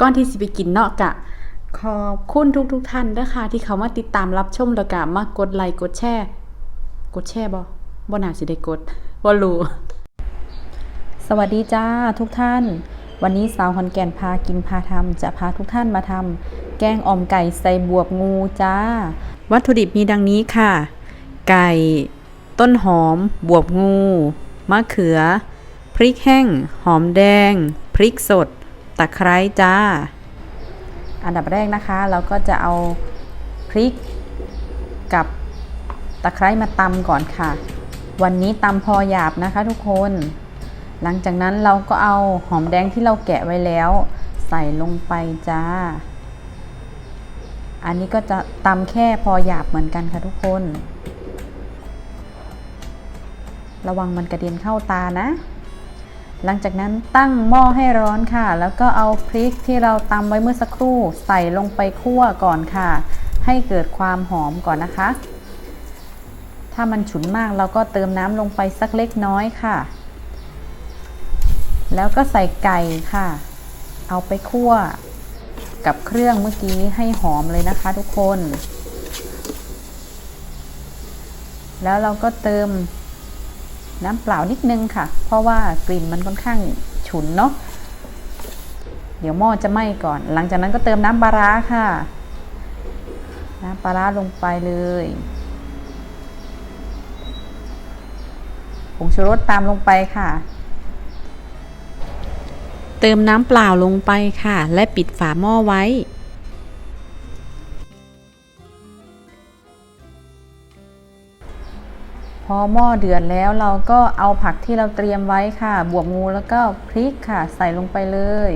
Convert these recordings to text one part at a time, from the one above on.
ก่อนที่สิไปกินเนาะกะขอบคุณทุกทุกๆท่านเด้อค่ะที่เขามาติดตามรับชมแล้วก็มากดไลค์กดแชร์กดแชร์บ่บ่น่าสิได้กดบ่รู้สวัสดีจ้าทุกท่าน วันนี้สาวขอนแก่นพากินพาทำจะพาทุกท่านมาทำแกงอ่อมไก่ใส่บวบงูจ้า วัตถุดิบมีดังนี้ค่ะ ไก่ต้นหอม บวบงู มะเขือ พริกแห้ง หอมแดง พริกสด ตะไคร้จ้า อันดับแรกนะคะ เราก็จะเอาพริกกับตะไคร้มาตำก่อนค่ะ วันนี้ตำพอหยาบนะคะทุกคน หลังจากนั้นเราก็เอาหอมแดงที่เราแกะไว้แล้ว ใส่ลงไปจ้า อันนี้ก็จะตำแค่พอหยาบเหมือนกันค่ะทุกคน ระวังมันกระเด็นเข้าตานะ หลังจากนั้นตั้งหม้อให้ร้อนค่ะ แล้วก็เอาพริกที่เราตำไว้เมื่อสักครู่ ใส่ลงไปคั่วก่อนค่ะ ให้เกิดความหอมก่อนนะคะ ถ้ามันฉุนมากเราก็เติมน้ำลงไปสักเล็กน้อยค่ะ แล้วก็ใส่ไก่ค่ะ เอาไปคั่วกับเครื่องเมื่อกี้ให้หอมเลยนะคะทุกคน แล้วเราก็เติม น้ำเปล่านิดนึงค่ะ เพราะว่ากลิ่นมันค่อนข้างฉุนเนาะเดี๋ยวหม้อจะไหม้ก่อน หลังจากนั้นก็เติมน้ำปลาร้าค่ะ น้ำปลาร้าลงไปเลยผงชูรสตามลงไปค่ะ เติมน้ำเปล่าลงไปค่ะ และปิดฝาหม้อไว้ พอหม้อเดือดแล้วเราก็เอาผักที่เราเตรียมไว้ค่ะ บวบงูแล้วก็พริกค่ะ ใส่ลงไปเลย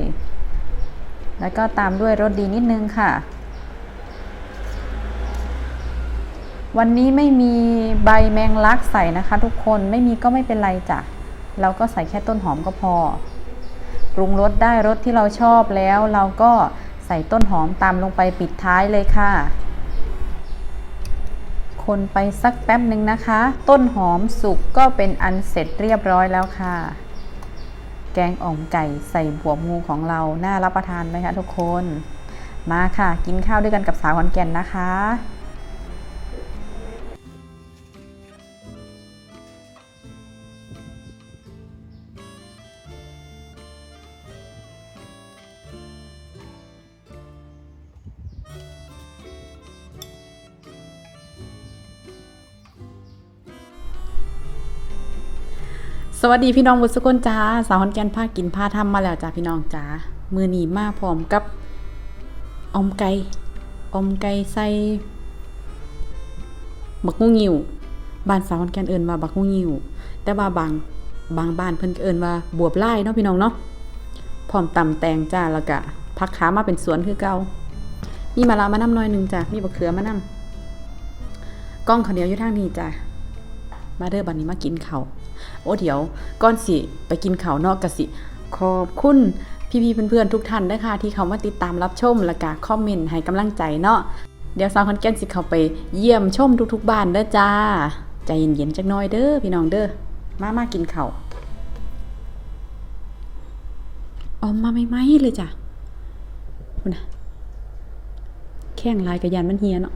แล้วก็ตามด้วยรสดีนิดนึงค่ะ วันนี้ไม่มีใบแมงลักใส่นะคะ ทุกคนไม่มีก็ไม่เป็นไรจ้ะเราก็ใส่แค่ต้นหอมก็พอ ปรุงรสได้รสที่เราชอบแล้ว เราก็ใส่ต้นหอมตามลงไปปิดท้ายเลยค่ะ คนไปสักแป๊บหนึ่งนะคะ ต้นหอมสุกก็เป็นอันเสร็จเรียบร้อยแล้วค่ะ แกงอ่อมไก่ใส่บวบงูของเรา น่ารับประทานไหมคะทุกคน มาค่ะ กินข้าวด้วยกันกับสาวขอนแก่นนะคะ สวัสดีพี่น้องบุษกลจ้าสาวขอนแก่นพากินพาทำมาแล้วจ้าพี่น้องจ้ามือหนีมาพร้อมกับอมไก่อมไก่ใส่บักงูงิวบ้านสาวขอนแกนเอิ้นว่าบักงูงิวแต่ว่าบางบางบ้านเพิ่นเอิ้นว่าบวบไล่เนาะพี่น้องเนาะพร้อมตำแตงจ้าแล้วก็ผักขามาเป็นสวนคือเก่ามีมะละมะนำหน่อยหนึงจ้ะมีบักเขือมะนำกล้องข้าวเหนียวอยู่ทางนี้จ้ะ มาเด้อบัดนี้มากินเขาโอ้เดี๋ยวก่อนสิไปกินเขานอกกะสิขอบคุณพี่ๆเพื่อนๆทุกท่านนะคะที่เขามาติดตามรับชมและก็คอมเมนต์ให้กำลังใจเนาะเดี๋ยวสาวคอนแก่นสิเขาไปเยี่ยมชมทุกๆบ้านเด้อจ้า ใจเย็นๆจักน่อยเด้อพี่น้องเด้อมามากินเขาออมมาไม่ไหมเลยจ้ะคุณนะแข้งลายกระยานมันเฮียเนาะ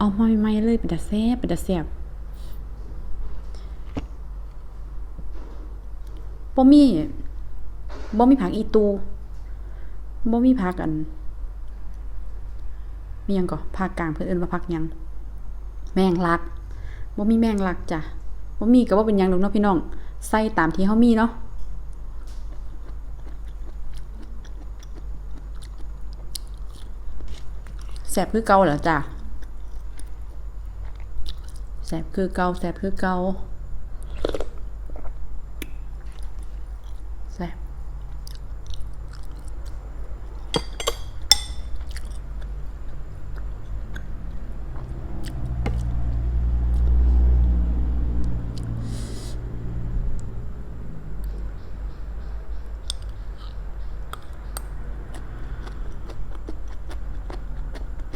ออมมาไม่ไหมเลยเป็นตาแซ่บเป็นตาแซ่บ บ่มีบ่มีผักอีตูบ่มีผักอันมียังก็ภาคกลางเพิ่นเอิ้นว่าผักยัง แมงลักบ่มีแมงลักจ้ะบ่มีก็บ่เป็นยังดอกเนาะพี่น้องใส่ตามที่เฮามีเนาะแซ่บคือเก่าเหรอจ้ะแซ่บคือเก่าแซ่บคือเก่า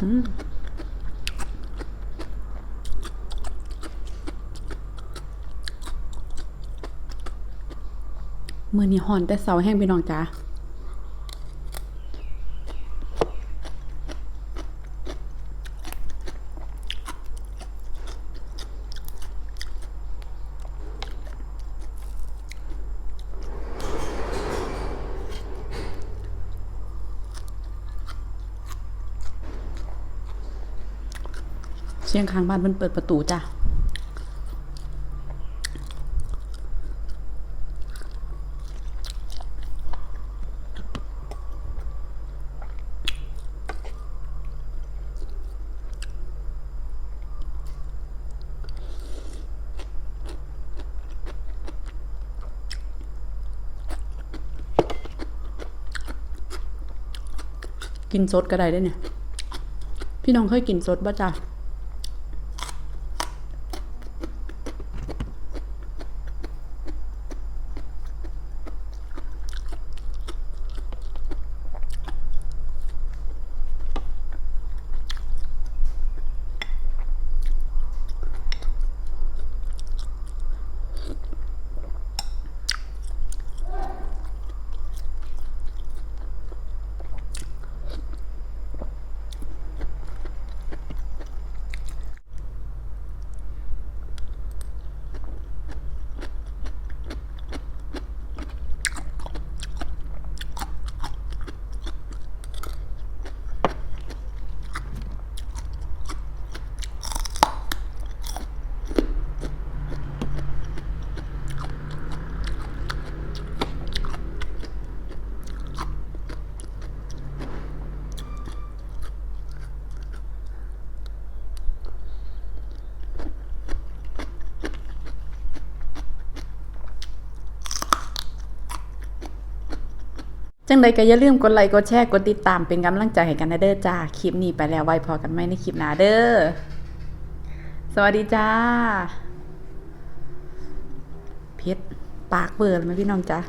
มมือนี้หอนแต่เสาแห้งไปน้องจ้า เสียงข้างบ้านมันเปิดประตูจ้ะกินสดก็ได้เด้เนี่ย พี่น้องเคยกินสดบ่จ้ะ จังใดก็อย่าลืมกดไลค์กดแชร์กดติดตามเป็นกำลังใจให้กันนะเด้อจ้าคลิปนี้ไปแล้วไว้พอกันไหมในคลิปหน้าเด้อสวัสดีจ้าเพชรปากเบิร์ดไหมพี่น้องจ้า